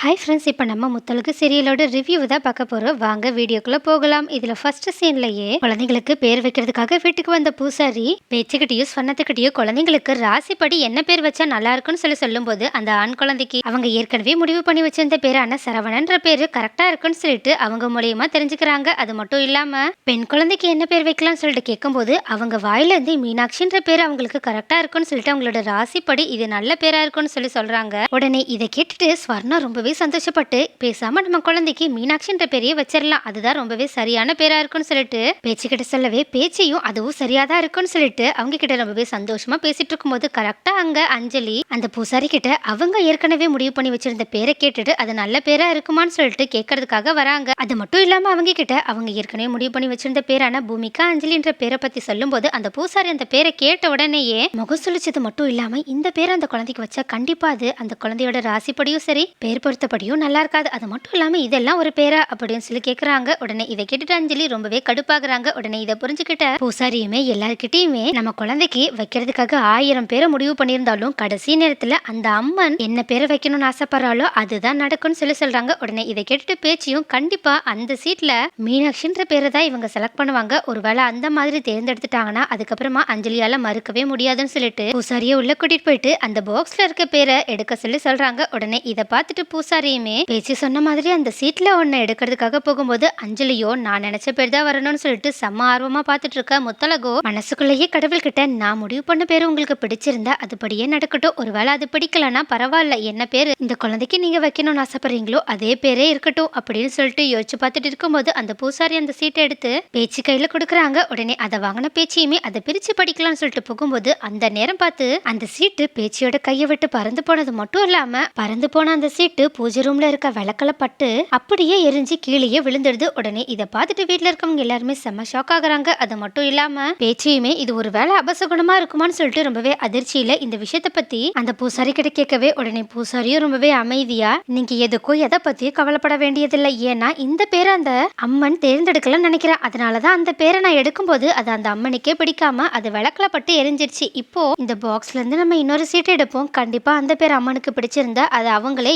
Hi friends இப்போ நம்ம முத்தலுக்கு சீரியலோட review தான் பார்க்க போகிறோம் வாங்க வீடியோக்குள்ளே போகலாம். இதில் ஃபர்ஸ்ட் சீன்லையே குழந்தைங்களுக்கு பேர் வைக்கிறதுக்காக வீட்டுக்கு வந்த பூசாரி பேச்சுக்கிட்டையும் சொன்னத்துக்கிட்டையும் குழந்தைங்களுக்கு ராசிப்படி என்ன பேர் வச்சா நல்லா இருக்கும்னு சொல்லி சொல்லும்போது அந்த ஆண் குழந்தைக்கு அவங்க ஏற்கனவே முடிவு பண்ணி வச்சிருந்த பேரான சரவணன்ற பேர் கரெக்டாக இருக்குன்னு சொல்லிட்டு அவங்க மூலியமாக தெரிஞ்சுக்கிறாங்க. அது மட்டும் இல்லாமல் பெண் குழந்தைக்கு என்ன பேர் வைக்கலாம்னு சொல்லிட்டு கேட்கும்போது அவங்க வாயிலேருந்து மீனாட்சின்ற பேர் அவங்களுக்கு கரெக்டாக இருக்கும்னு சொல்லிட்டு அவங்களோட ராசிப்படி இது நல்ல பேராக இருக்கும்னு சொல்லி சொல்கிறாங்க உடனே இதை கேட்டுட்டு ஸ்வர்ணா ரொம்பவே சந்தோஷப்பட்டு பேசாம நம்ம குழந்தைக்கு மீனாட்சின்ற பேரையே வச்சிடலாம் அதுதான் ரொம்பவே சரியான பேரா இருக்கும்னு சொல்லிட்டு. பேச்சுக்கிட்ட சொல்லவே பேச்சையும் அதுவும் சரியா தான் இருக்கும்னு சொல்லிட்டு அவங்க கிட்ட ரொம்பவே சந்தோஷமா பேசிட்டு இருக்கும்போது கரெக்டா அங்க அஞ்சலி அந்த பூசாரி கிட்ட அவங்க ஏற்கனவே முடிவு பண்ணி வச்சிருந்த பேரை கேட்டுட்டு அது நல்ல பேரா இருக்குமான்னு சொல்லிட்டு கேட்கறதுக்காக வராங்க. அது மட்டும் இல்லாம அவங்க கிட்ட அவங்க ஏற்கனவே முடிவு பண்ணி வச்சிருந்த பேரான பூமிகா அஞ்சலின்ற பேரை பத்தி சொல்லும்போது அந்த பூசாரி அந்த பேரை கேட்ட உடனேயே முகம் சுழிச்சது மட்டும் இல்லாம இந்த பேரை அந்த குழந்தைக்கு வச்சா கண்டிப்பா அது அந்த குழந்தையோட ராசிப்படியும் சரி பேர் பொறுத்தபடியும் நல்லா இருக்காது. அது மட்டும் இல்லாமல் இதெல்லாம் ஒரு பேரா அப்படின்னு சொல்லி கேட்குறாங்க உடனே இதை கேட்டுட்டு அஞ்சலி ரொம்பவே கடுப்பாகிறாங்க. உடனே இதை புரிஞ்சுக்கிட்ட பூசாரியுமே எல்லாருக்கிட்டையுமே நம்ம குழந்தைக்கு வைக்கிறதுக்காக ஆயிரம் பேரை முடிவு பண்ணியிருந்தாலும் கடைசி நேரத்தில் அந்த அம்மன் என்ன பேரை வைக்கணும்னு ஆசைப்படுறாளோ அதுதான் நடக்கும்னு சொல்லி சொல்றாங்க. உடனே இதை கேட்டுட்டு பேச்சியும் கண்டிப்பா அந்த சீட்ல மீனாட்சின்ற பேரை தான் இவங்க செலக்ட் பண்ணுவாங்க. ஒருவேளை அந்த மாதிரி தேர்ந்தெடுத்துட்டாங்கன்னா அதுக்கப்புறமா அஞ்சலியால மறுக்கவே முடியாதுன்னு சொல்லிட்டு பூசாரியை உள்ள கூட்டிட்டு போயிட்டு அந்த பாக்ஸ்ல இருக்க பேரை எடுக்க சொல்லி சொல்றாங்க. உடனே இதை பார்த்துட்டு பூசாரியுமே பேச்சு சொன்ன மாதிரி அந்த சீட்ல ஒன்னு எடுக்கிறதுக்காக போகும்போது அஞ்சலியோ நான் நினைச்ச பேர் தான் வரணும்னு சொல்லிட்டு செம்ம ஆர்வமா பார்த்துட்டு இருக்க முத்தலகோ மனசுக்குள்ளேயே கடவுள்கிட்ட நான் முடிவு பண்ண பேர் உங்களுக்கு பிடிச்சிருந்தா அதுபடியே நடக்கட்டும். ஒருவேளை அது பிடிக்கலன்னா பரவாயில்ல என்ன பேர்? இந்த குழந்தைக்கு நீங்க வைக்கணும்னு ஆசைப்படுறீங்களோ அதே பேரே இருக்கட்டும் அப்படின்னு சொல்லிட்டு யோசிச்சு பார்த்துட்டு இருக்கும்போது அந்த பூசாரி அந்த சீட்டை எடுத்து பேச்சு கையில கொடுக்குறாங்க. உடனே அதை வாங்கின பேச்சையுமே அதை பிரிச்சு படிக்கலாம்னு சொல்லிட்டு போகும்போது அந்த நேரம் பார்த்து அந்த சீட்டு பேச்சியோட கையை விட்டு பறந்து போனது மட்டும் இல்லாம பறந்து போன அந்த சீட்டு பூஜை ரூம்ல இருக்க விளக்கல பட்டு அப்படியே எரிஞ்சு கீழேயே விழுந்துடுது. உடனே இதை பார்த்துட்டு வீட்டில் இருக்கவங்க எல்லாருமே செம்ம ஷாக் ஆகுறாங்க. அது மட்டும் இல்லாம பேச்சையுமே இது ஒரு வேலை அபசகுணமா இருக்குமான்னு சொல்லிட்டு ரொம்பவே அதிர்ச்சியில இந்த விஷயத்தை பத்தி அந்த பூசாரி கிட்ட கேட்கவே உடனே பூசாரியும் ரொம்பவே அமைதியா நீங்க எதுக்கும் எதை பத்தியும் கவலைப்பட வேண்டியதில்லை. ஏன்னா இந்த பேரை அந்த அம்மன் தேர்ந்தெடுக்கலன்னு நினைக்கிறேன் அதனாலதான் அந்த பேரை நான் எடுக்கும்போது அது அந்த அம்மனுக்கே பிடிக்காம அது விளக்கல பட்டு எரிஞ்சிருச்சு. இப்போ இந்த பாக்ஸ்ல இருந்து நம்ம இன்னொரு சீட் எடுப்போம். கண்டிப்பா அந்த பேர் அம்மனுக்கு பிடிச்சிருந்தா அதை அவங்களே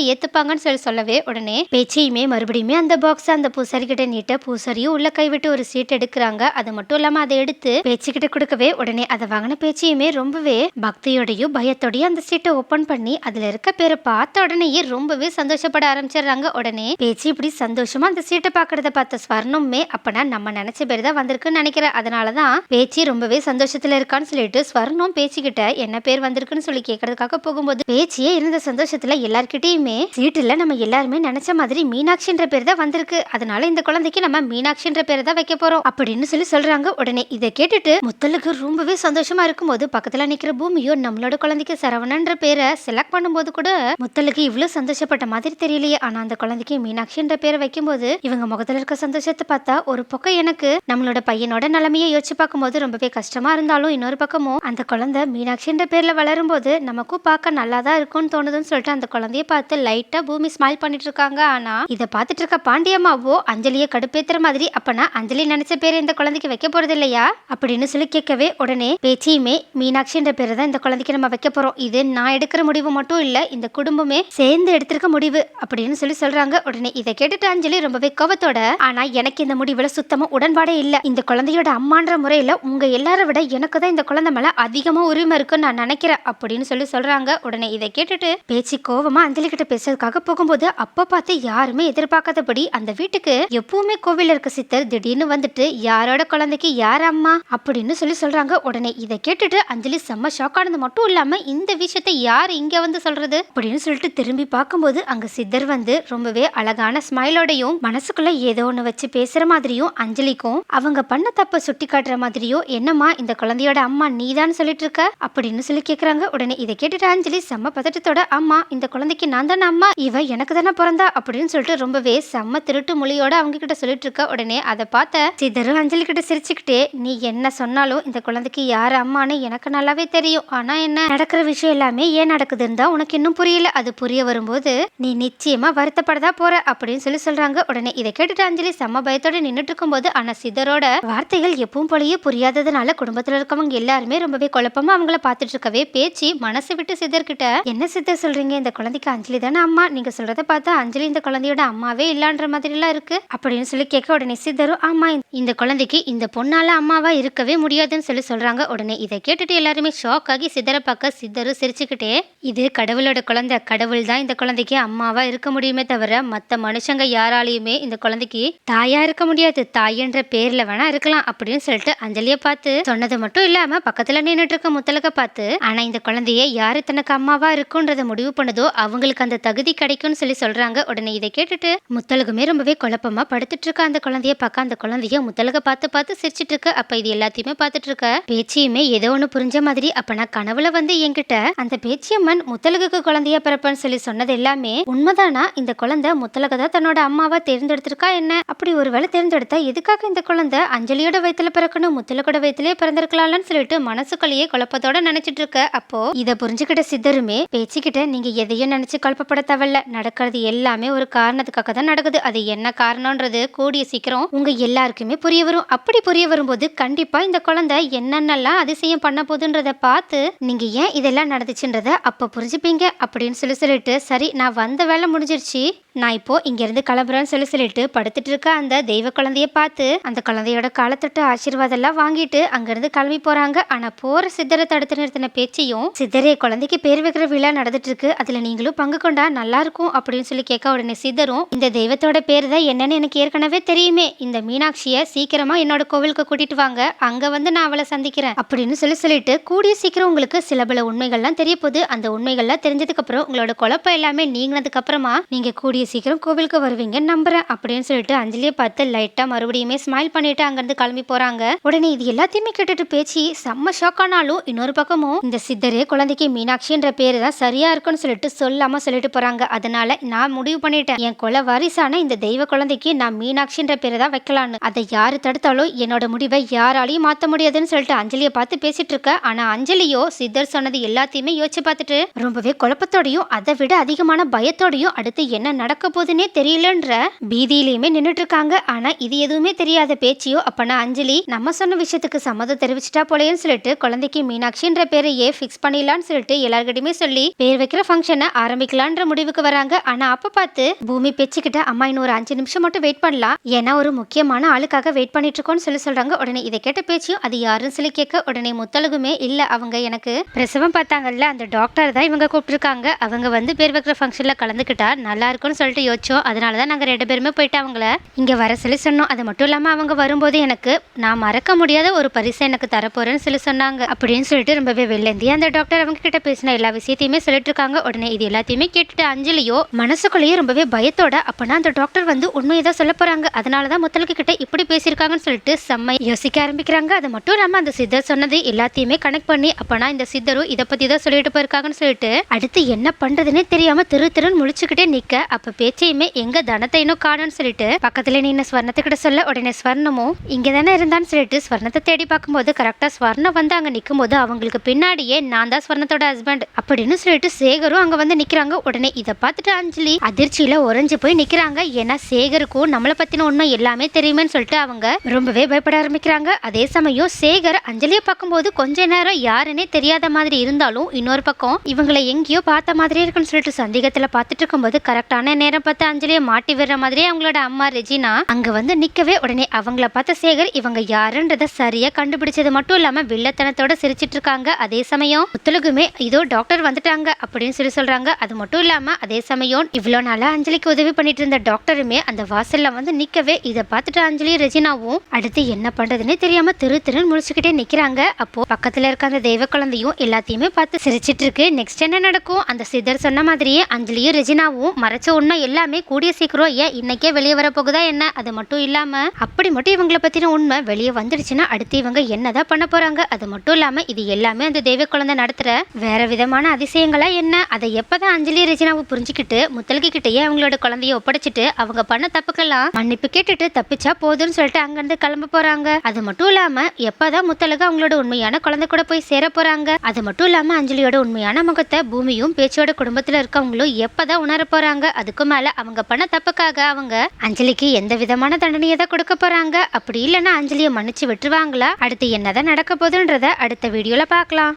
ஏத்துப்பாங்கன்னு சொல்லி சொல்லவே உடனே பேச்சையுமே மறுபடியுமே அந்த பாக்ஸ் அந்த பூசாரி கிட்ட நீட்ட பூசாரியும் உள்ள கைவிட்டு ஒரு சீட் எடுக்கிறாங்க. அது மட்டும் இல்லாம அதை எடுத்து பேச்சுக்கிட்ட கொடுக்கவே உடனே அதை வாங்கின பேச்சையுமே ரொம்பவே பக்தியோடையும் பயத்தோடையும் அந்த சீட்டை ஓபன் பண்ணி அதுல இருக்க பேரை பார்த்த உடனேயே ரொம்பவே சந்தோஷப்பட ஆரம்பிச்சிடுறாங்க. உடனே பேச்சு இப்படி சந்தோஷமா அந்த சீட்டை பாக்குறத பார்த்த ஸ்வர்ணமே அப்பனா நம்ம நினைச்ச பேர் தான் வந்திருக்குன்னு நினைக்கிறேன் அதனாலதான் பேச்சு ரொம்பவே சந்தோஷத்துல இருக்கான்னு சொல்லிட்டு ஸ்வர்ணம் பேச்சுக்கிட்ட என்ன பேர் வந்திருக்குன்னு சொல்லி கேட்கறதுக்காக போகும்போது பேச்சியே இருந்த சந்தோஷத்துல எல்லார்கிட்டயுமே இதில் நம்ம எல்லாருமே நினச்ச மாதிரி மீனாட்சின்ற பேர் தான் வந்திருக்கு. அதனால இந்த குழந்தைக்கு நம்ம மீனாட்சின்ற பேர் தான் வைக்க போகிறோம் அப்படின்னு சொல்லி சொல்கிறாங்க உடனே இதை கேட்டுட்டு முத்தலுக்கு ரொம்பவே சந்தோஷமா இருக்கும்போது பக்கத்தில் நிற்கிற பூமியோ நம்மளோட குழந்தைக்கு சரவணன்ற பேரை செலக்ட் பண்ணும்போது கூட முத்தலுக்கு இவ்வளோ சந்தோஷப்பட்ட மாதிரி தெரியலையே. ஆனால் அந்த குழந்தைக்கு மீனாட்சின்ற பேரை வைக்கும்போது இவங்க முகத்தில் இருக்க சந்தோஷத்தை பார்த்தா ஒரு பக்கம் எனக்கு நம்மளோட பையனோட நிலைமையை யோசிச்சு பார்க்கும்போது ரொம்பவே கஷ்டமாக இருந்தாலும் இன்னொரு பக்கமும் அந்த குழந்தை மீனாட்சின்ற பேரில் வளரும் போது நமக்கும் பார்க்க நல்லா தான் இருக்கும்னு தோணுதுன்னு சொல்லிட்டு அந்த குழந்தைய பார்த்து லைட்டாக பூமி ஸ்மைல் பண்ணிட்டு இருக்காங்க ஆனா இதை பார்த்துட்டு இருக்க பாண்டியம்மாவோ அஞ்சலியை கடுப்பேத்துற மாதிரி அப்பனா அஞ்சலி நினைச்ச பேர் இந்த குழந்தைக்கு வைக்க போறது இல்லையா? அப்படின்னு சொல்லி கேட்கவே உடனே பேச்சியுமே மீனாட்சின்ற பேரை தான் இந்த குழந்தைக்கு நம்ம வைக்க போறோம். இது நான் எடுக்கிற முடிவு மட்டும் இல்ல இந்த குடும்பமே சேர்ந்து எடுத்திருக்க முடிவு அப்படின்னு சொல்லி சொல்றாங்க. உடனே இதை கேட்டுட்டு அஞ்சலி ரொம்பவே கோவத்தோட ஆனா எனக்கு இந்த முடிவுல சுத்தமா உடன்பாடே இல்ல. இந்த குழந்தையோட அம்மான்ற முறையில உங்க எல்லாரை விட எனக்கு தான் இந்த குழந்தை மேல அதிகமா உரிமை இருக்குன்னு நான் நினைக்கிறேன். அப்படின்னு சொல்லி சொல்றாங்க. உடனே இதை கேட்டுட்டு பேச்சு கோவமா அஞ்சலி கிட்ட பேசுறதுக்காக போகும்போது அப்ப பார்த்து யாருமே எதிர்பார்க்காதபடி அந்த வீட்டுக்கு எப்பவுமே கோவில் இருக்க சித்தர் திடீர்னு வந்துட்டு யாரோட குழந்தைக்கு யார் அம்மா? அப்படின்னு சொல்லி சொல்றாங்க. உடனே இதை கேட்டுட்டு அஞ்சலி செம்ம ஷாக் ஆனது. மட்டும் இல்லாம இந்த விஷயத்தை யார் இங்க வந்து சொல்றது? அப்படின்னு சொல்லிட்டு திரும்பி பார்க்கும்போது அங்க சித்தர் வந்து ரொம்பவே அழகான ஸ்மைலோடையும் மனசுக்குள்ள ஏதோ ஒண்ணு வச்சு பேசுற மாதிரியும் அஞ்சலிக்கும் அவங்க பண்ண தப்ப சுட்டி காட்டுற மாதிரியும் என்னம்மா இந்த குழந்தையோட அம்மா நீதான் சொல்லிட்டு இருக்க? அப்படின்னு சொல்லி கேக்குறாங்க. உடனே இதை கேட்டுட்டு அஞ்சலி செம்ம பதட்டத்தோட அம்மா இந்த குழந்தைக்கு நான் தானே அம்மா? இவ எனக்கு தானே பிறந்தா அப்படின்னு சொல்லிட்டு ரொம்பவே செம்ம திருட்டு மொழியோட அவங்க கிட்ட சொல்லிட்டு இருக்க உடனே அதை பார்த்த சிதறு அஞ்சலி கிட்ட சிரிச்சுக்கிட்டே நீ என்ன சொன்னாலும் இந்த குழந்தைக்கு யார் அம்மான்னு எனக்கு நல்லாவே தெரியும். ஆனா என்ன? நடக்கிற விஷயம் எல்லாமே ஏன் நடக்குதுன்னு தான் உனக்கு இன்னும் புரியல. அது புரிய வரும்போது நீ நிச்சயமா வருத்தப்படதா போற அப்படின்னு சொல்லி சொல்றாங்க. உடனே இதை கேட்டுட்டு அஞ்சலி செம்ம பயத்தோட நின்னுட்டு இருக்கும்போது ஆனா சிதரோட வார்த்தைகள் எப்பவும் போலயே புரியாததுனால குடும்பத்துல இருக்கவங்க எல்லாருமே ரொம்பவே குழப்பமா அவங்கள பார்த்துட்டு இருக்கவே பேச்சு மனசு விட்டு சிதர்கிட்ட என்ன சித்தர் சொல்றீங்க? இந்த குழந்தைக்கு அஞ்சலி தானே அம்மா? நீங்க சொல்கிறத பார்த்தா அஞ்சலி இந்த குழந்தையோட அம்மாவே இல்லான்ற மாதிரிலாம் இருக்கு. அப்படின்னு சொல்லி கேட்க உடனே சித்தரும் ஆமா இந்த குழந்தைக்கு இந்த பொண்ணால அம்மாவாக இருக்கவே முடியாதுன்னு சொல்லி சொல்றாங்க. உடனே இதை கேட்டுட்டு எல்லாருமே ஷாக் ஆகி சித்தரை பார்க்க சித்தரும் சிரிச்சுக்கிட்டே இது கடவுளோட குழந்தை கடவுள் தான் இந்த குழந்தைக்கு அம்மாவாக இருக்க முடியுமே தவிர மற்ற மனுஷங்க யாராலையுமே இந்த குழந்தைக்கு தாயா இருக்க முடியாது. தாயின்ற பேர்ல வேணா இருக்கலாம் அப்படின்னு சொல்லிட்டு அஞ்சலியை பார்த்து சொன்னது மட்டும் இல்லாம பக்கத்துல நின்றுட்டு இருக்க முத்தலக பார்த்து ஆனா இந்த குழந்தைய யாரு தனக்கு அம்மாவா இருக்குன்றத முடிவு பண்ணதோ அவங்களுக்கு அந்த தகுதி கிடைக்கும்னு சொல்லி சொல்றாங்க. உடனே இதை கேட்டுட்டு முத்தலகுமே ரொம்பவே குழப்பமா படுத்துட்டு இருக்க அந்த குழந்தைய பார்க்க அந்த குழந்தைய முத்தலக பார்த்து பார்த்து சிரிச்சிட்டு இருக்கு அப்ப இது எல்லாத்தையுமே பார்த்துட்டு இருக்க பேச்சியுமே ஏதோ ஒண்ணு புரிஞ்ச மாதிரி அப்போ நான் கனவுல வந்து என்கிட்ட அந்த பேச்சியம்மன் முத்தலகுக்கு குழந்தைய பிறப்பன்னு சொல்லி சொன்னது எல்லாமே உண்மைதானா? இந்த குழந்தை முத்தலக தான் தன்னோட அம்மாவா தேர்ந்தெடுத்திருக்கா என்ன? அப்படி ஒருவேளை தேர்ந்தெடுத்தா எதுக்காக இந்த குழந்தை அஞ்சலியோட வயித்துல பிறக்கணும் முத்தலகோட வயிற்றுலயே பிறந்திருக்கலாம்னு சொல்லிட்டு மனசுக்குள்ளேயே குழப்பத்தோட நினைச்சிட்டு இருக்க அப்போ இதை புரிஞ்சுக்கிட்ட சித்தருமே பேச்சுக்கிட்ட நீங்க எதையும் நினைச்சு குழப்பப்பட தேவையில்ல. நடக்கிறது எல்லாமே ஒரு காரணத்துக்காக தான் நடக்குது. அது என்ன காரணம்ன்றது கூடிய சீக்கிரம் உங்க எல்லாருக்குமே புரிய வரும். அப்படி புரிய வரும்போது கண்டிப்பா இந்த குழந்தை என்னென்னலாம் அதிசயம் பண்ண போகுதுன்றத பார்த்து நீங்க ஏன் இதெல்லாம் நடந்துச்சுன்றத அப்ப புரிஞ்சுப்பீங்க. அப்படின்னு சொல்லி சொல்லிட்டு சரி நான் வந்த வேலை முடிஞ்சிருச்சு. நான் இப்போது இங்கேருந்து கிளம்புறேன்னு சொல்லி சொல்லிட்டு படுத்துட்டு இருக்க அந்த தெய்வ குழந்தைய பார்த்து அந்த குழந்தையோட காலத்தொட்டு ஆசீர்வாதம் எல்லாம் வாங்கிட்டு அங்கேருந்து கிளம்பி போகிறாங்க ஆனால் போகிற சித்தரை தடுத்து நிறுத்தின பேச்சையும் சித்தரே குழந்தைக்கு பேர் வைக்கிற விழா நடந்துட்டு இருக்கு அதில் நீங்களும் பங்கு கொண்டா நல்லா இருக்கும் அப்படின்னு சொல்லி கேட்க உடனே சித்தரும் இந்த தெய்வத்தோட பேர் தான் என்னன்னு எனக்கு ஏற்கனவே தெரியுமே. இந்த மீனாட்சியை சீக்கிரமாக என்னோட கோவிலுக்கு கூட்டிட்டு வாங்க. அங்கே வந்து நான் அவளை சந்திக்கிறேன் அப்படின்னு சொல்லி சொல்லிட்டு கூடிய சீக்கிரம் உங்களுக்கு சில பல உண்மைகள்லாம் தெரிய போகுது. அந்த உண்மைகள்லாம் தெரிஞ்சதுக்கப்புறம் உங்களோட குழப்பம் எல்லாமே நீங்கினதுக்கப்புறமா நீங்கள் கூடிய கூடிய சீக்கிரம் கோவிலுக்கு வருவீங்க நம்புறேன் அப்படின்னு சொல்லிட்டு அஞ்சலியை பார்த்து லைட்டா மறுபடியுமே ஸ்மைல் பண்ணிட்டு அங்கிருந்து கிளம்பி போறாங்க. உடனே இது எல்லாத்தையுமே கேட்டுட்டு பேச்சு செம்ம ஷாக் ஆனாலும் இன்னொரு பக்கமும் இந்த சித்தரே குழந்தைக்கு மீனாட்சின்ற பேரு தான் சரியா இருக்குன்னு சொல்லிட்டு சொல்லாம சொல்லிட்டு போறாங்க. அதனால நான் முடிவு பண்ணிட்டேன். என் கொலை வாரிசான இந்த தெய்வ குழந்தைக்கு நான் மீனாட்சின்ற பேரை தான் வைக்கலான்னு அதை யாரு தடுத்தாலும் என்னோட முடிவை யாராலையும் மாத்த முடியாதுன்னு சொல்லிட்டு அஞ்சலியை பார்த்து பேசிட்டு இருக்க. ஆனா அஞ்சலியோ சித்தர் சொன்னது எல்லாத்தையுமே யோசிச்சு பார்த்துட்டு ரொம்பவே குழப்பத்தோடையும் அதை விட அதிகமான பயத்தோடையும் அடுத்து என்ன நடக்க போதுன்னே தெரியலன்ற பீதியிலையுமே நின்றுட்டு இருக்காங்க ஆனா இது எதுவுமே தெரியாத பேச்சியோ அப்பனா அஞ்சலி நம்ம சொன்ன விஷயத்துக்கு சம்மதம் தெரிவிச்சிட்டா போலேன்னு சொல்லிட்டு குழந்தைக்கு மீனாட்சின்ற பேரையே ஃபிக்ஸ் பண்ணிடலாம்னு சொல்லிட்டு எல்லார்கிட்டயுமே சொல்லி பேர் வைக்கிற ஃபங்க்ஷனை ஆரம்பிக்கலான்ற முடிவுக்கு வராங்க. ஆனா அப்ப பார்த்து பூமி பேச்சுக்கிட்ட அம்மா இன்னும் ஒரு அஞ்சு நிமிஷம் மட்டும் வெயிட் பண்ணலாம். ஏன்னா ஒரு முக்கியமான ஆளுக்காக வெயிட் பண்ணிட்டு இருக்கோம்னு சொல்லி சொல்றாங்க. உடனே இதை கேட்ட பேச்சியும் அது யாருன்னு சொல்லி கேட்க உடனே முத்தழகுமே இல்ல அவங்க எனக்கு பிரசவம் பார்த்தாங்கல்ல அந்த டாக்டர் தான் இவங்க கூப்பிட்டுருக்காங்க. அவங்க வந்து பேர் வைக்கிற ஃபங்க்ஷன்ல கலந்துக்கிட்டா நல்லா இருக்கும்னு சொல்லிட்டு யோசிச்சோம். அதனால தான் நாங்கள் ரெண்டு பேருமே போயிட்டு அவங்கள இங்கே வர சொல்லி சொன்னோம். அது மட்டும் இல்லாமல் அவங்க வரும்போது எனக்கு நான் மறக்க முடியாத ஒரு பரிசை எனக்கு தரப்போறேன்னு சொல்லி சொன்னாங்க. அப்படின்னு சொல்லிட்டு ரொம்பவே வெள்ளந்தி அந்த டாக்டர் அவங்க கிட்ட பேசின எல்லா விஷயத்தையுமே சொல்லிட்டு இருக்காங்க. உடனே இது எல்லாத்தையுமே கேட்டுட்டு அஞ்சலியோ மனசுக்குள்ளேயே ரொம்பவே பயத்தோட அப்பனா அந்த டாக்டர் வந்து உண்மையை தான் சொல்ல போறாங்க. அதனால தான் முத்தலுக்கு கிட்ட இப்படி பேசியிருக்காங்கன்னு சொல்லிட்டு செம்ம யோசிக்க ஆரம்பிக்கிறாங்க. அது மட்டும் இல்லாமல் அந்த சித்தர் சொன்னது எல்லாத்தையுமே கனெக்ட் பண்ணி அப்பனா இந்த சித்தரும் இதை பத்தி தான் சொல்லிட்டு போயிருக்காங்கன்னு சொல்லிட்டு அடுத்து என்ன பண்றதுன்னே தெரியாம திரு திருன்னு முழிச்சுக்கிட்டே நிக்க. அப்ப பேச்சையுமே எங்க தனத்தை இன்னும் காணும்னு சொல்லிட்டு பக்கத்துல நின்று ஸ்வர்ணத்துக்கிட்ட சொல்ல உடனே ஸ்வர்ணமும் இங்க தானே இருந்தான்னு சொல்லிட்டு ஸ்வர்ணத்தை தேடி பார்க்கும்போது கரெக்டா ஸ்வர்ணம் வந்து அங்க நிற்கும் போது அவங்களுக்கு பின்னாடியே நான் தான் ஸ்வர்ணத்தோட ஹஸ்பண்ட் அப்படின்னு சொல்லிட்டு சேகரும் அங்க வந்து நிக்கிறாங்க. உடனே இதை பார்த்துட்டு அஞ்சலி அதிர்ச்சியில உறைஞ்சு போய் நிக்கிறாங்க. ஏன்னா சேகருக்கும் நம்மளை பத்தின உண்மை எல்லாமே தெரியுமேன்னு சொல்லிட்டு அவங்க ரொம்பவே பயப்பட ஆரம்பிக்கிறாங்க. அதே சமயம் சேகர் அஞ்சலியை பார்க்கும்போது கொஞ்ச நேரம் யாருன்னே தெரியாத மாதிரி இருந்தாலும் இன்னொரு பக்கம் இவங்களை எங்கேயோ பார்த்த மாதிரியே இருக்குன்னு சொல்லிட்டு சந்தேகத்துல பார்த்துட்டு இருக்கும்போது கரெக்டான நேரம் பார்த்து அஞ்சலியை மாட்டி விடுற மாதிரியே அவங்களோட அம்மா ரெஜினா அங்க வந்து நிக்கவே உடனே அவங்கள பார்த்த சேகர் இவங்க யாருன்றத சரியா கண்டுபிடிச்சது மட்டும் இல்லாம வில்லத்தனத்தோட சிரிச்சிட்டு இருக்காங்க. அதே சமயம் முத்துலகுமே இதோ டாக்டர் வந்துட்டாங்க அப்படின்னு சொல்லி சொல்றாங்க. அது மட்டும் இல்லாம அதே சமயம் இவ்வளோ நாளா அஞ்சலிக்கு உதவி பண்ணிட்டு இருந்த டாக்டருமே அந்த வாசல்ல வந்து நிக்கவே இதை பார்த்துட்டு அஞ்சலி ரெஜினாவும் அடுத்து என்ன பண்றதுன்னே தெரியாம திரு திருன்னு முடிச்சுக்கிட்டே நிக்கிறாங்க. அப்போ பக்கத்துல இருக்க அந்த தெய்வ குழந்தையும் எல்லாத்தையுமே பார்த்து சிரிச்சிட்டு இருக்கு. நெக்ஸ்ட் என்ன நடக்கும்? அந்த சித்தர் சொன்ன மாதிரியே அஞ்சலியும் ரெஜினாவும் மறைச்ச உண்மை எல்லாமே கூடிய சீக்கிரம் ஏன் இன்னைக்கே வெளியே வரப்போகுதா என்ன? அது மட்டும் இல்லாம அப்படி மட்டும் இவங்கள பத்தின உண்மை வெளியே வந்துடுச்சுன்னா அடுத்து இவங்க என்னதான் பண்ண போறாங்க? அது மட்டும் இல்லாம இது எல்லாமே அந்த தெய்வ குழந்தை நடத்துற வேற விதமான அதிசயங்களா என்ன? அதை எப்பதான் அஞ்சலி ரஜினாவை புரிஞ்சுக்கிட்டு முத்தலகி கிட்டேயே அவங்களோட குழந்தைய ஒப்படைச்சிட்டு அவங்க பண்ண தப்புக்கெல்லாம் மன்னிப்பு கேட்டுட்டு தப்பிச்சா போதும்னு சொல்லிட்டு அங்கேருந்து கிளம்ப போறாங்க. அது மட்டும் இல்லாம எப்பதான் முத்தலகு அவங்களோட உண்மையான குழந்தை கூட போய் சேர போறாங்க? அது மட்டும் இல்லாம அஞ்சலியோட உண்மையான முகத்தை பூமியும் பேச்சோட குடும்பத்துல இருக்கவங்களும் எப்பதான் உணர போறாங்க? அதுக்கு மேலே அவங்க பண்ண தப்புக்காக அவங்க அஞ்சலிக்கு எந்த விதமான தண்டனையை தான் கொடுக்க போறாங்க? அப்படி இல்லைன்னா அஞ்சலியை மன்னிச்சு விட்டுருவாங்களா? அடுத்து என்னதான் நடக்க போகுதுன்றத அடுத்த வீடியோவில் பார்க்கலாம்.